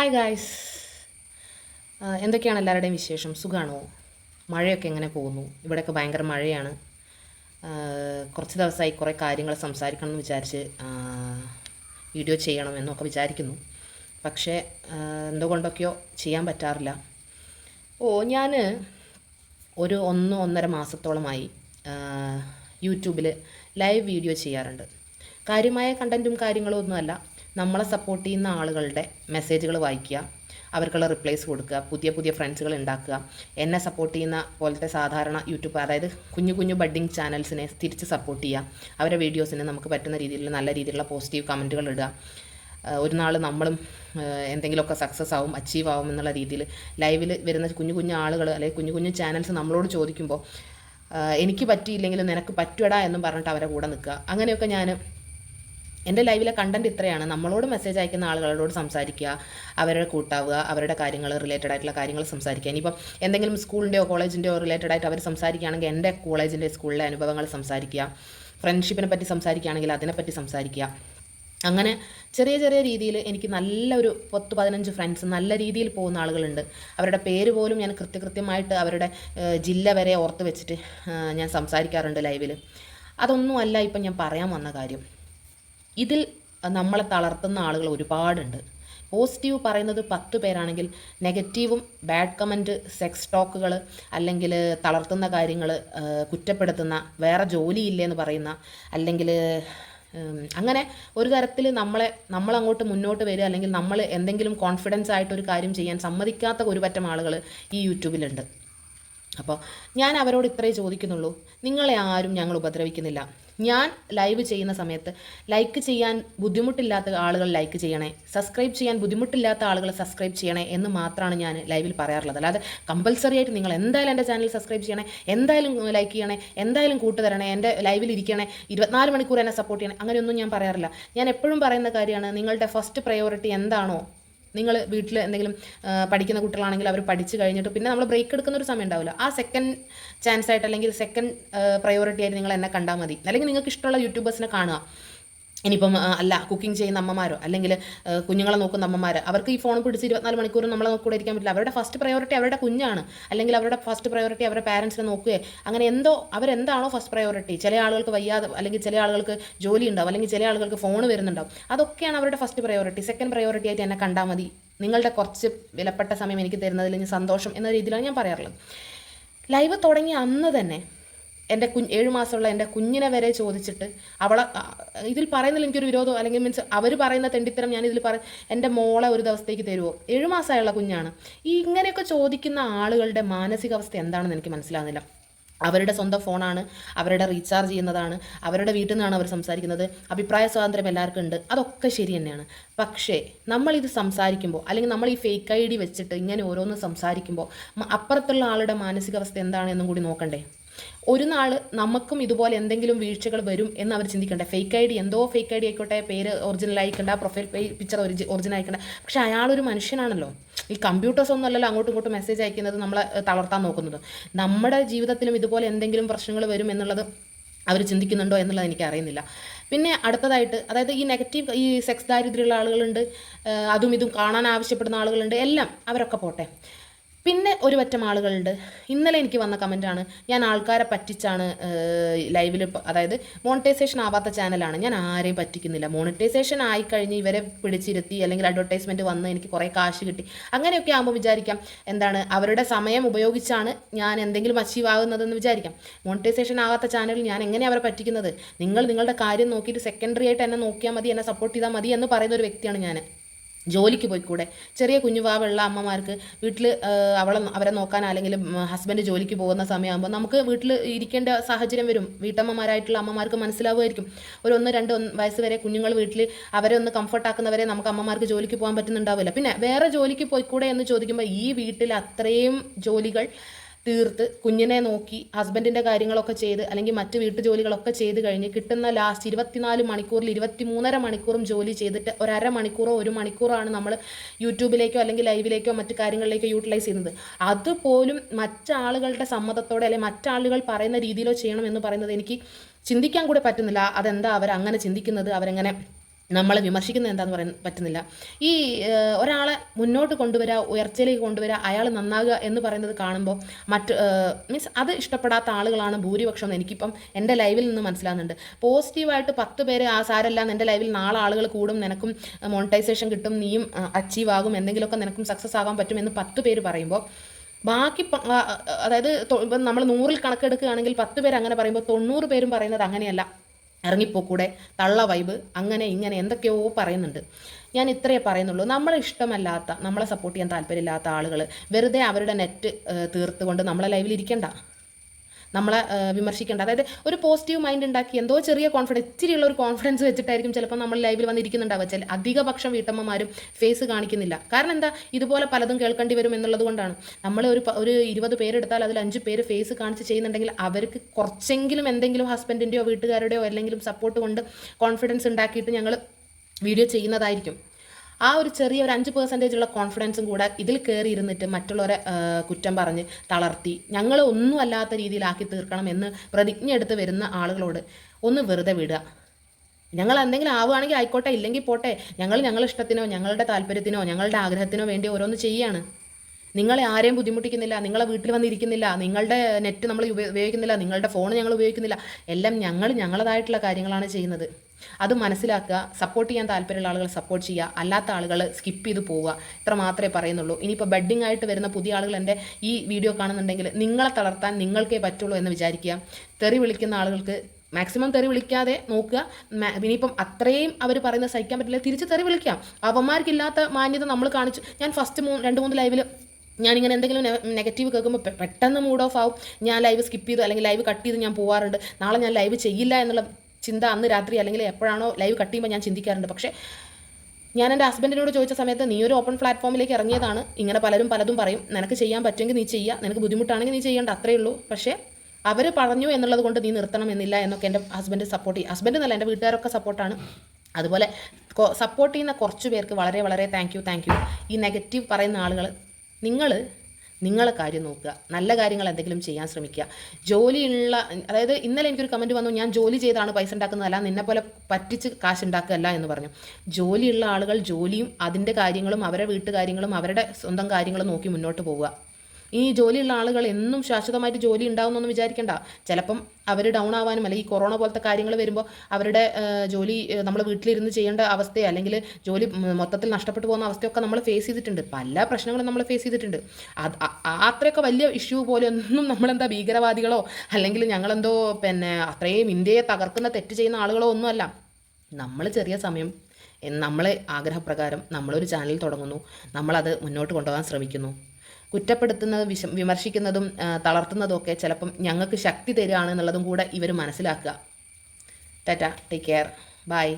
Hi guys എന്തൊക്കെയാണ് എല്ലാവരുടെയും വിശേഷം? സുഖമാണോ മഴയൊക്കെ എങ്ങനെ പോകുന്നു? ഇവിടെയൊക്കെ ഭയങ്കര മഴയാണ്. കുറച്ച് ദിവസമായി കുറേ കാര്യങ്ങൾ സംസാരിക്കണം എന്ന് വിചാരിച്ച് വീഡിയോ ചെയ്യണം എന്നൊക്കെ വിചാരിക്കുന്നു. പക്ഷേ എന്തുകൊണ്ടൊക്കെയോ ചെയ്യാൻ പറ്റാറില്ല. ഓ ഞാൻ ഒരു ഒന്ന് ഒന്നര മാസത്തോളമായി യൂട്യൂബിൽ ലൈവ് വീഡിയോ ചെയ്യാറുണ്ട്. കാര്യമായ കണ്ടന്റും കാര്യങ്ങളും ഒന്നുമല്ല നമ്മളെ സപ്പോർട്ട് ചെയ്യുന്ന ആളുകളുടെ മെസ്സേജുകൾ വായിക്കുക അവർക്കുള്ള റിപ്ലൈസ് കൊടുക്കുക പുതിയ പുതിയ ഫ്രണ്ട്സുകൾ ഉണ്ടാക്കുക എന്നെ സപ്പോർട്ട് ചെയ്യുന്ന പോലത്തെ സാധാരണ യൂട്യൂബ് അതായത് കുഞ്ഞു കുഞ്ഞു ബഡ്ഡിങ് ചാനൽസിനെ തിരിച്ച് സപ്പോർട്ട് ചെയ്യുക. അവരുടെ വീഡിയോസിനെ നമുക്ക് പറ്റുന്ന രീതിയിൽ നല്ല രീതിയിലുള്ള പോസിറ്റീവ് കമന്റുകൾ ഇടുക. ഒരു നാൾ നമ്മളും എന്തെങ്കിലുമൊക്കെ സക്സസ് ആവും അച്ചീവ് ആവും എന്നുള്ള രീതിയിൽ ലൈവിൽ വരുന്ന കുഞ്ഞു കുഞ്ഞു ആളുകൾ അല്ലെങ്കിൽ കുഞ്ഞു കുഞ്ഞു ചാനൽസ് നമ്മളോട് ചോദിക്കുമ്പോൾ എനിക്ക് പറ്റിയില്ലെങ്കിലും നിനക്ക് പറ്റുവടാ എന്നും പറഞ്ഞിട്ട് അവരെ കൂടെ നിൽക്കുക. അങ്ങനെയൊക്കെ ഞാൻ എന്റെ ലൈവിലെ കണ്ടന്റ് ഇത്രയാണ്. നമ്മളോട് മെസ്സേജ് അയക്കുന്ന ആളുകളോട് സംസാരിക്കുക അവരുടെ കൂട്ടാവുക അവരുടെ കാര്യങ്ങൾ റിലേറ്റഡ് ആയിട്ടുള്ള കാര്യങ്ങൾ സംസാരിക്കുക. ഇനിയിപ്പം എന്തെങ്കിലും സ്കൂളിന്റെയോ കോളേജിന്റെയോ റിലേറ്റഡ് ആയിട്ട് അവർ സംസാരിക്കുകയാണെങ്കിൽ എന്റെ കോളേജിന്റെ സ്കൂളിലെ അനുഭവങ്ങൾ സംസാരിക്കുക. ഫ്രണ്ട്ഷിപ്പിനെ പറ്റി സംസാരിക്കുകയാണെങ്കിൽ അതിനെപ്പറ്റി സംസാരിക്കുക. അങ്ങനെ ചെറിയ ചെറിയ രീതിയിൽ എനിക്ക് നല്ലൊരു പത്ത് പതിനഞ്ച് ഫ്രണ്ട്സ് നല്ല രീതിയിൽ പോകുന്ന ആളുകളുണ്ട്. അവരുടെ പേര് പോലും ഞാൻ കൃത്യകൃത്യമായിട്ട് അവരുടെ ജില്ല വരെ ഓർത്ത് വെച്ചിട്ട് ഞാൻ സംസാരിക്കാറുണ്ട് ലൈവിൽ അതൊന്നുമല്ല ഇപ്പം ഞാൻ പറയാൻ വന്ന കാര്യം. ഇതിൽ നമ്മളെ തളർത്തുന്ന ആളുകൾ ഒരുപാടുണ്ട്. പോസിറ്റീവ് പറയുന്നത് പത്ത് പേരാണെങ്കിൽ നെഗറ്റീവും ബാഡ് കമന്റ് സെക്സ് ടോക്കുകൾ അല്ലെങ്കിൽ തളർത്തുന്ന കാര്യങ്ങൾ കുറ്റപ്പെടുത്തുന്ന വേറെ ജോലിയില്ലെന്ന് പറയുന്ന അല്ലെങ്കിൽ അങ്ങനെ ഒരു തരത്തിൽ നമ്മളെ നമ്മളങ്ങോട്ട് മുന്നോട്ട് വരിക അല്ലെങ്കിൽ നമ്മൾ എന്തെങ്കിലും കോൺഫിഡൻസ് ആയിട്ട് ഒരു കാര്യം ചെയ്യാൻ സമ്മതിക്കാത്ത ഒരു പറ്റം ആളുകൾ ഈ യൂട്യൂബിലുണ്ട്. അപ്പോൾ ഞാൻ അവരോട് ഇത്രയേ ചോദിക്കുന്നുള്ളൂ. നിങ്ങളെ ആരും ഞങ്ങൾ ഉപദ്രവിക്കുന്നില്ല. ഞാൻ ലൈവ് ചെയ്യുന്ന സമയത്ത് ലൈക്ക് ചെയ്യാൻ ബുദ്ധിമുട്ടില്ലാത്ത ആളുകൾ ലൈക്ക് ചെയ്യണേ. സബ്സ്ക്രൈബ് ചെയ്യാൻ ബുദ്ധിമുട്ടില്ലാത്ത ആളുകൾ സബ്സ്ക്രൈബ് ചെയ്യണേ എന്ന് മാത്രമാണ് ഞാൻ ലൈവിൽ പറയാറുള്ളത്. അല്ലാതെ കമ്പൽസറി ആയിട്ട് നിങ്ങൾ എന്തായാലും എന്റെ ചാനൽ സബ്സ്ക്രൈബ് ചെയ്യണേ എന്തായാലും ലൈക്ക് ചെയ്യണേ എന്തായാലും കൂട്ട് തരണേ എന്റെ ലൈവിൽ ഇരിക്കണേ ഇരുപത്തിനാല് മണിക്കൂർ എന്നെ സപ്പോർട്ട് ചെയ്യണേ അങ്ങനെയൊന്നും ഞാൻ പറയാറില്ല. ഞാൻ എപ്പോഴും പറയുന്ന കാര്യമാണ് നിങ്ങളുടെ ഫസ്റ്റ് പ്രയോറിറ്റി എന്താണോ നിങ്ങൾ വീട്ടിൽ എന്തെങ്കിലും പഠിക്കുന്ന കുട്ടികളാണെങ്കിൽ അവർ പഠിച്ചു കഴിഞ്ഞിട്ട് പിന്നെ നമ്മൾ ബ്രേക്ക് എടുക്കുന്ന ഒരു സമയം ഉണ്ടാവില്ല. ആ സെക്കൻഡ് ചാൻസ് ആയിട്ട് അല്ലെങ്കിൽ സെക്കൻഡ് പ്രയോറിറ്റി ആയിട്ട് നിങ്ങൾ എന്നെ കണ്ടാൽ മതി. അല്ലെങ്കിൽ നിങ്ങൾക്ക് ഇഷ്ടമുള്ള യൂട്യൂബേഴ്സിനെ കാണുക. ഇനിയിപ്പം അല്ല കുക്കിംഗ് ചെയ്യുന്ന അമ്മമാരോ അല്ലെങ്കിൽ കുഞ്ഞുങ്ങളെ നോക്കുന്ന അമ്മമാർ അവർക്ക് ഈ ഫോൺ പിടിച്ച് ഇരുപത്തിനാല് മണിക്കൂർ നമ്മളെ കൂടെ ഇരിക്കാൻ പറ്റില്ല. അവരുടെ ഫസ്റ്റ് പ്രയോറിറ്റി അവരുടെ കുഞ്ഞാണ്. അല്ലെങ്കിൽ അവരുടെ ഫസ്റ്റ് പ്രയോറിറ്റി അവരുടെ പാരൻസിനെ നോക്കുകയോ. അങ്ങനെ എന്തോ അവരെന്താണോ ഫസ്റ്റ് പ്രയോറിറ്റി ചില ആളുകൾക്ക് വയ്യാതെ അല്ലെങ്കിൽ ചില ആളുകൾക്ക് ജോലി ഉണ്ടാവും അല്ലെങ്കിൽ ചില ആളുകൾക്ക് ഫോൺ വരുന്നുണ്ടാവും. അതൊക്കെയാണ് അവരുടെ ഫസ്റ്റ് പ്രയോറിറ്റി സെക്കൻഡ് പ്രയോറിറ്റി ആയിട്ട് എന്നെ കണ്ടാൽ മതി. നിങ്ങളുടെ കുറച്ച് വിലപ്പെട്ട സമയം എനിക്ക് തരുന്നതിൽ ഞാൻ സന്തോഷം എന്ന രീതിയിലാണ് ഞാൻ പറയാറുള്ളത്. ലൈവ് തുടങ്ങി അന്ന് തന്നെ എന്റെ കുഞ്ഞ് ഏഴ് മാസമുള്ള എന്റെ കുഞ്ഞിനെ വരെ ചോദിച്ചിട്ട് അവളെ ഇതിൽ പറയുന്നതിൽ എനിക്കൊരു വിരോധം അല്ലെങ്കിൽ മീൻസ് അവർ പറയുന്ന തെണ്ടിത്തരം ഞാൻ ഇതിൽ പറ എന്റെ മോളെ ഒരു ദിവസത്തേക്ക് തരുമോ ഏഴ് മാസമായുള്ള കുഞ്ഞാണ്. ഈ ഇങ്ങനെയൊക്കെ ചോദിക്കുന്ന ആളുകളുടെ മാനസികാവസ്ഥ എന്താണെന്ന് എനിക്ക് മനസ്സിലാകുന്നില്ല അവരുടെ സ്വന്തം ഫോണാണ് അവരുടെ റീചാർജ് ചെയ്യുന്നതാണ് അവരുടെ വീട്ടിൽ നിന്നാണ് അവർ സംസാരിക്കുന്നത് അഭിപ്രായ സ്വാതന്ത്ര്യം എല്ലാവർക്കും ഉണ്ട് അതൊക്കെ ശരി തന്നെയാണ്. പക്ഷേ നമ്മളിത് സംസാരിക്കുമ്പോൾ അല്ലെങ്കിൽ നമ്മൾ ഈ ഫേക്ക് ഐ ഡി വെച്ചിട്ട് ഇങ്ങനെ ഓരോന്ന് സംസാരിക്കുമ്പോൾ അപ്പുറത്തുള്ള ആളുടെ മാനസികാവസ്ഥ എന്താണെന്നും കൂടി നോക്കണ്ടേ? ഒരു നാൾ നമുക്കും ഇതുപോലെ എന്തെങ്കിലും വീഴ്ചകൾ വരും എന്ന് അവർ ചിന്തിക്കണ്ട. ഫേക്ക് ഐ ഡി എന്തോ ഫേക്ക് ഐ ഡി ആയിക്കോട്ടെ പേര് ഒറിജിനൽ ആയിക്കണ്ട പ്രൊഫൈൽ പിക്ചർ ഒറിജിനൽ ആയിക്കണ്ട. പക്ഷേ അയാളൊരു മനുഷ്യനാണല്ലോ. ഈ കമ്പ്യൂട്ടേഴ്സ് ഒന്നും അല്ലല്ലോ അങ്ങോട്ടും ഇങ്ങോട്ടും മെസ്സേജ് അയക്കുന്നത് നമ്മളെ തളർത്താൻ നോക്കുന്നത്. നമ്മുടെ ജീവിതത്തിലും ഇതുപോലെ എന്തെങ്കിലും പ്രശ്നങ്ങൾ വരും എന്നുള്ളത് അവർ ചിന്തിക്കുന്നുണ്ടോ എന്നുള്ളത് എനിക്ക് അറിയുന്നില്ല. പിന്നെ അടുത്തതായിട്ട് അതായത് ഈ നെഗറ്റീവ് ഈ സെക്സ് ദാരിദ്ര്യമുള്ള ആളുകളുണ്ട് അതും ഇതും കാണാൻ ആവശ്യപ്പെടുന്ന ആളുകളുണ്ട് എല്ലാം അവരൊക്കെ പോട്ടെ. പിന്നെ ഒരു പറ്റം ആളുകളുണ്ട്. ഇന്നലെ എനിക്ക് വന്ന കമന്റാണ് ഞാൻ ആൾക്കാരെ പറ്റിച്ചാണ് ലൈവിൽ അതായത് മോണിറ്റൈസേഷൻ ആവാത്ത ചാനലാണ് ഞാൻ ആരെയും പറ്റിക്കുന്നില്ല. മോണിറ്റൈസേഷൻ ആയിക്കഴിഞ്ഞ് ഇവരെ പിടിച്ചിരുത്തി അല്ലെങ്കിൽ അഡ്വർടൈസ്മെന്റ് വന്ന് എനിക്ക് കുറേ കാശ് കിട്ടി. അങ്ങനെയൊക്കെ ആകുമ്പോൾ വിചാരിക്കാം എന്താണ് അവരുടെ സമയം ഉപയോഗിച്ചാണ് ഞാൻ എന്തെങ്കിലും അച്ചീവ് ആകുന്നതെന്ന് വിചാരിക്കാം. മോണിറ്റൈസേഷൻ ആവാത്ത ചാനലിൽ ഞാൻ എങ്ങനെ അവരെ പറ്റിക്കുന്നത്? നിങ്ങൾ നിങ്ങളുടെ കാര്യം നോക്കിയിട്ട് സെക്കൻഡറി ആയിട്ട് എന്നെ നോക്കിയാൽ മതി എന്നെ സപ്പോർട്ട് ചെയ്താൽ മതി എന്ന് പറയുന്ന ഒരു വ്യക്തിയാണ് ഞാൻ. ജോലിക്ക് പോയിക്കൂടെ? ചെറിയ കുഞ്ഞുവാവുള്ള അമ്മമാർക്ക് വീട്ടിൽ അവളെ അവരെ നോക്കാൻ അല്ലെങ്കിൽ ഹസ്ബൻഡ് ജോലിക്ക് പോകുന്ന സമയമാകുമ്പോൾ നമുക്ക് വീട്ടിൽ ഇരിക്കേണ്ട സാഹചര്യം വരും. വീട്ടമ്മമാരായിട്ടുള്ള അമ്മമാർക്ക് മനസ്സിലാവുമായിരിക്കും. ഒരു ഒന്ന് രണ്ട് വയസ്സ് വരെ കുഞ്ഞുങ്ങൾ വീട്ടിൽ അവരെ ഒന്ന് കംഫർട്ടാക്കുന്നവരെ നമുക്ക് അമ്മമാർക്ക് ജോലിക്ക് പോകാൻ പറ്റുന്നുണ്ടാവില്ല. പിന്നെ വേറെ ജോലിക്ക് പോയിക്കൂടെ എന്ന് ചോദിക്കുമ്പോൾ ഈ വീട്ടിൽ അത്രയും ജോലികൾ തീർത്ത് കുഞ്ഞിനെ നോക്കി ഹസ്ബൻഡിന്റെ കാര്യങ്ങളൊക്കെ ചെയ്ത് അല്ലെങ്കിൽ മറ്റ് വീട്ടു ജോലികളൊക്കെ ചെയ്ത് കഴിഞ്ഞ് കിട്ടുന്ന ലാസ്റ്റ് ഇരുപത്തിനാല് മണിക്കൂറിൽ ഇരുപത്തി മൂന്നര മണിക്കൂറും ജോലി ചെയ്തിട്ട് ഒരു അര മണിക്കൂറോ ഒരു മണിക്കൂറാണ് നമ്മൾ യൂട്യൂബിലേക്കോ അല്ലെങ്കിൽ ലൈവിലേക്കോ മറ്റു കാര്യങ്ങളിലേക്കോ യൂട്ടിലൈസ് ചെയ്യുന്നത്. അതുപോലും മറ്റാളുകളുടെ സമ്മതത്തോടെ അല്ലെങ്കിൽ മറ്റാളുകൾ പറയുന്ന രീതിയിലോ ചെയ്യണം എന്ന് പറയുന്നത് എനിക്ക് ചിന്തിക്കാൻ കൂടെ പറ്റുന്നില്ല. അതെന്താ അവർ അങ്ങനെ ചിന്തിക്കുന്നത്? അവരെങ്ങനെ നമ്മളെ വിമർശിക്കുന്നത് എന്താന്ന് പറയാൻ പറ്റുന്നില്ല. ഈ ഒരാളെ മുന്നോട്ട് കൊണ്ടുവരിക ഉയർച്ചയിലേക്ക് കൊണ്ടുവരിക അയാൾ നന്നാകുക എന്ന് പറയുന്നത് കാണുമ്പോൾ മറ്റ് മീൻസ് അത് ഇഷ്ടപ്പെടാത്ത ആളുകളാണ് ഭൂരിപക്ഷം എന്ന് എനിക്കിപ്പം എന്റെ ലൈവിൽ നിന്ന് മനസ്സിലാകുന്നുണ്ട് പോസിറ്റീവായിട്ട് പത്ത് പേര് ആ സാരല്ല എന്റെ ലൈവിൽ നാളെ ആളുകൾ കൂടും നിനക്കും മോണിറ്റൈസേഷൻ കിട്ടും നീയും അച്ചീവ് ആകും എന്തെങ്കിലുമൊക്കെ നിനക്കും സക്സസ് ആകാൻ പറ്റും എന്ന് പത്ത് പേര് പറയുമ്പോൾ ബാക്കി അതായത് നമ്മൾ നൂറിൽ കണക്കെടുക്കുകയാണെങ്കിൽ പത്ത് പേര് അങ്ങനെ പറയുമ്പോൾ തൊണ്ണൂറ് പേരും പറയുന്നത് അങ്ങനെയല്ല. ഇറങ്ങിപ്പോക്കൂടെ തള്ള വൈബ് അങ്ങനെ ഇങ്ങനെ എന്തൊക്കെയോ പറയുന്നുണ്ട്. ഞാൻ ഇത്രയേ പറയുന്നുള്ളൂ. നമ്മളെ ഇഷ്ടമല്ലാത്ത നമ്മളെ സപ്പോർട്ട് ചെയ്യാൻ താല്പര്യമില്ലാത്ത ആളുകൾ വെറുതെ അവരുടെ നെറ്റ് തീർത്തുകൊണ്ട് നമ്മളെ ലൈവിൽ ഇരിക്കണ്ട. നമ്മളെ വിമർശിക്കേണ്ട. അതായത് ഒരു പോസിറ്റീവ് മൈൻഡ് ഉണ്ടാക്കി എന്തോ ചെറിയ കോൺഫിഡൻസ് ഇച്ചിരിയുള്ള ഒരു കോൺഫിഡൻസ് വെച്ചിട്ടായിരിക്കും ചിലപ്പോൾ നമ്മൾ ലൈവിൽ വന്നിരിക്കുന്നുണ്ടാവുക. ചില അധികപക്ഷം വീട്ടമ്മമാരും ഫേസ് കാണിക്കുന്നില്ല. കാരണം എന്താ? ഇതുപോലെ പലതും കേൾക്കേണ്ടി വരും എന്നുള്ളത് കൊണ്ടാണ്. നമ്മൾ ഒരു ഒരു ഇരുപത് പേരെടുത്താൽ അതിൽ അഞ്ച് പേര് ഫേസ് കാണിച്ച് ചെയ്യുന്നുണ്ടെങ്കിൽ അവർക്ക് കുറച്ചെങ്കിലും എന്തെങ്കിലും ഹസ്ബൻഡിന്റെയോ വീട്ടുകാരുടെയോ അല്ലെങ്കിലും സപ്പോർട്ട് കൊണ്ട് കോൺഫിഡൻസ് ഉണ്ടാക്കിയിട്ട് ഞങ്ങൾ വീഡിയോ ചെയ്യുന്നതായിരിക്കും. ആ ഒരു ചെറിയ ഒരു അഞ്ച് പെർസെന്റേജ് ഉള്ള കോൺഫിഡൻസും കൂടെ ഇതിൽ കയറി ഇരുന്നിട്ട് മറ്റുള്ളവരെ കുറ്റം പറഞ്ഞ് തളർത്തി. ഞങ്ങൾ ഒന്നും അല്ലാത്ത രീതിയിലാക്കി തീർക്കണം എന്ന് പ്രതിജ്ഞ എടുത്ത് വരുന്ന ആളുകളോട് ഒന്ന് വെറുതെ വിടുക. ഞങ്ങൾ എന്തെങ്കിലും ആവുകയാണെങ്കിൽ ആയിക്കോട്ടെ ഇല്ലെങ്കിൽ പോട്ടെ. ഞങ്ങൾ ഞങ്ങളുടെ ഇഷ്ടത്തിനോ ഞങ്ങളുടെ താല്പര്യത്തിനോ ഞങ്ങളുടെ ആഗ്രഹത്തിനോ വേണ്ടി ഓരോന്ന് ചെയ്യാണ് നിങ്ങളെ ആരെയും ബുദ്ധിമുട്ടിക്കുന്നില്ല നിങ്ങളെ വീട്ടിൽ വന്നിരിക്കുന്നില്ല നിങ്ങളുടെ നെറ്റ് നമ്മൾ ഉപയോഗിക്കുന്നില്ല നിങ്ങളുടെ ഫോൺ ഞങ്ങൾ ഉപയോഗിക്കുന്നില്ല. എല്ലാം ഞങ്ങൾ ഞങ്ങളതായിട്ടുള്ള കാര്യങ്ങളാണ് ചെയ്യുന്നത്. അത് മനസ്സിലാക്കുക സപ്പോർട്ട് ചെയ്യാൻ താല്പര്യമുള്ള ആളുകൾ സപ്പോർട്ട് ചെയ്യുക അല്ലാത്ത ആളുകൾ സ്കിപ്പ് ചെയ്ത് പോവുക. ഇത്ര മാത്രമേ പറയുന്നുള്ളൂ. ഇനിയിപ്പോൾ ബെഡിങ് ആയിട്ട് വരുന്ന പുതിയ ആളുകൾ എന്റെ ഈ വീഡിയോ കാണുന്നുണ്ടെങ്കിൽ നിങ്ങളെ തളർത്താൻ നിങ്ങൾക്കേ പറ്റുള്ളൂ എന്ന് വിചാരിക്കുക. തെറി വിളിക്കുന്ന ആളുകൾക്ക് മാക്സിമം തെറി വിളിക്കാതെ നോക്കുക. ഇനിയിപ്പം അത്രയും അവർ പറയുന്നത് സഹിക്കാൻ പറ്റില്ല. തിരിച്ച് തെറി വിളിക്കാം. അവന്മാർക്കില്ലാത്ത മാന്യത നമ്മൾ കാണിച്ചു. ഞാൻ ഫസ്റ്റ് മൂന്ന് രണ്ട് മൂന്ന് ലൈവിൽ ഞാനിങ്ങനെ എന്തെങ്കിലും നെഗറ്റീവ് കേൾക്കുമ്പോൾ പെട്ടെന്ന് മൂഡ് ഓഫ് ആവും. ഞാൻ ലൈവ് സ്കിപ്പ് ചെയ്തു അല്ലെങ്കിൽ ലൈവ് കട്ട് ചെയ്ത് ഞാൻ പോവാറുണ്ട്. നാളെ ഞാൻ ലൈവ് ചെയ്യില്ല എന്നുള്ള ചിന്ത അന്ന് രാത്രി അല്ലെങ്കിൽ എപ്പോഴാണോ ലൈവ് കട്ട് ചെയ്യുമ്പോൾ ഞാൻ ചിന്തിക്കാറുണ്ട്. പക്ഷേ ഞാൻ എന്റെ ഹസ്ബൻഡിനോട് ചോദിച്ച സമയത്ത് നീ ഒരു ഓപ്പൺ പ്ലാറ്റ്ഫോമിലേക്ക് ഇറങ്ങിയതാണ്. ഇങ്ങനെ പലരും പലതും പറയും. നിനക്ക് ചെയ്യാൻ പറ്റുമെങ്കിൽ നീ ചെയ്യുക നിനക്ക് ബുദ്ധിമുട്ടാണെങ്കിൽ നീ ചെയ്യേണ്ട. അത്രയേ ഉള്ളൂ. പക്ഷേ അവർ പറഞ്ഞു എന്നുള്ളത് കൊണ്ട് നീ നിർത്തണം എന്നില്ല എന്നൊക്കെ എന്റെ ഹസ്ബൻഡ് സപ്പോർട്ട് ചെയ്യും. ഹസ്ബൻഡ് എന്നല്ല എന്റെ വീട്ടുകാരൊക്കെ സപ്പോർട്ടാണ് അതുപോലെ സപ്പോർട്ട് ചെയ്യുന്ന കുറച്ച് പേർക്ക് വളരെ വളരെ താങ്ക് യു താങ്ക് യു ഈ നെഗറ്റീവ് പറയുന്ന ആളുകൾ നിങ്ങൾ നിങ്ങളെ കാര്യം നോക്കുക. നല്ല കാര്യങ്ങൾ എന്തെങ്കിലും ചെയ്യാൻ ശ്രമിക്കുക. ജോലിയുള്ള അതായത് ഇന്നലെ എനിക്കൊരു കമന്റ് വന്നു ഞാൻ ജോലി ചെയ്താണ് പൈസ ഉണ്ടാക്കുന്നതല്ല നിന്നെ പോലെ പറ്റിച്ച് കാശ് ഉണ്ടാക്കുകയല്ല എന്ന് പറഞ്ഞു. ജോലിയുള്ള ആളുകൾ ജോലിയും അതിന്റെ കാര്യങ്ങളും അവരുടെ വീട്ടുകാര്യങ്ങളും അവരുടെ സ്വന്തം കാര്യങ്ങളും നോക്കി മുന്നോട്ട് പോവുക. ഈ ജോലിയുള്ള ആളുകൾ എന്നും ശാശ്വതമായിട്ട് ജോലി ഉണ്ടാവുമെന്നൊന്നും വിചാരിക്കണ്ട. ചിലപ്പം അവർ ഡൗൺ ആവാനും അല്ലെങ്കിൽ ഈ കൊറോണ പോലത്തെ കാര്യങ്ങൾ വരുമ്പോൾ അവരുടെ ജോലി നമ്മൾ വീട്ടിലിരുന്ന് ചെയ്യേണ്ട അവസ്ഥയോ അല്ലെങ്കിൽ ജോലി മൊത്തത്തിൽ നഷ്ടപ്പെട്ടു പോകുന്ന അവസ്ഥയൊക്കെ നമ്മൾ ഫേസ് ചെയ്തിട്ടുണ്ട്. പല പ്രശ്നങ്ങളും നമ്മൾ ഫേസ് ചെയ്തിട്ടുണ്ട്. അത് അത്രയൊക്കെ വലിയ ഇഷ്യൂ പോലെ ഒന്നും നമ്മളെന്താ ഭീകരവാദികളോ അല്ലെങ്കിൽ ഞങ്ങളെന്തോ പിന്നെ അത്രയും ഇന്ത്യയെ തകർക്കുന്ന തെറ്റ് ചെയ്യുന്ന ആളുകളോ ഒന്നുമല്ല. നമ്മൾ ചെറിയ സമയം നമ്മളെ ആഗ്രഹപ്രകാരം നമ്മളൊരു ചാനൽ തുടങ്ങുന്നു. നമ്മളത് മുന്നോട്ട് കൊണ്ടുപോകാൻ ശ്രമിക്കുന്നു. കുറ്റപ്പെടുത്തുന്നതും വിശ വിമർശിക്കുന്നതും തളർത്തുന്നതും ഒക്കെ ചിലപ്പം ഞങ്ങൾക്ക് ശക്തി തരികയാണെന്നുള്ളതും കൂടെ ഇവർ മനസ്സിലാക്കുക. Tata take care. ബൈ.